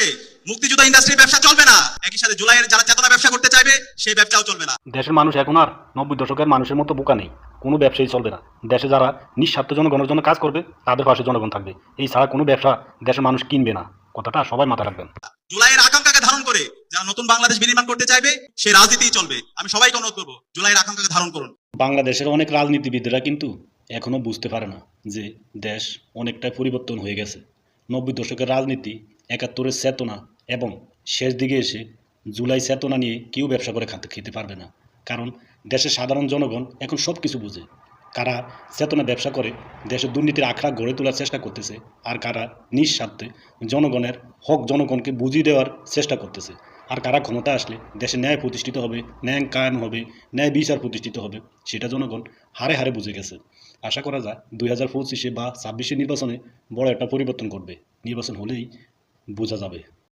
বাংলাদেশে মুক্তিযুদ্ধ ইন্ডাস্ট্রির ব্যবসা চলবে না। একই সাথে জুলাইয়ের যারা চেতনা ব্যবসা করতে চাইবে সেই ব্যবসাও চলবে না। দেশের মানুষ এখন আর নব্বই দশকের মানুষের মতো বোকা নেই। কোনো ব্যবসায়ী চলবে না। দেশে যারা নিঃস্বার্থ জনগণের জন্য কাজ করবে তাদের পাশে জনগণ থাকবে। এই ছাড়া কোনো ব্যবসা দেশের মানুষ কিনবে না। কথাটা সবাই মাথায় রাখবেন। জুলাইয়ের আকাঙ্ক্ষাকে ধারণ করে যারা নতুন বাংলাদেশ বিনির্মাণ করতে চাইবে সেই রাজনীতিই চলবে। আমি সবাইকে অনুরোধ করব জুলাইয়ের আকাঙ্ক্ষাকে ধারণ করুন। বাংলাদেশের অনেক রাজনীতিবিদরা কিন্তু এখনও বুঝতে পারে না যে দেশ অনেকটাই পরিবর্তন হয়ে গেছে। নব্বই দশকের রাজনীতি একাত্তরের চেতনা এবং শেষ দিকে এসে জুলাই চেতনা নিয়ে কেউ ব্যবসা করে খাতে খেতে পারবে না। কারণ দেশের সাধারণ জনগণ এখন সব কিছু বুঝে। কারা চেতনা ব্যবসা করে, দেশের দুর্নীতির আখড়া গড়ে তোলার চেষ্টা করতেছে আর কারা নিঃস্বার্থে জনগণের হক জনগণকে বুঝিয়ে দেওয়ার চেষ্টা করতেছে। আর কারা ক্ষমতা আসলে দেশে ন্যায় প্রতিষ্ঠিত হবে, ন্যায় কায়েম হবে, ন্যায় বিচার প্রতিষ্ঠিত হবে, সেটা জনগণ হারে হারে বুঝে গেছে। আশা করা যায় দুই হাজার পঁচিশে বা ছাব্বিশে নির্বাচনে বড় একটা পরিবর্তন করবে নির্বাচন হলেই বোঝা যাবে।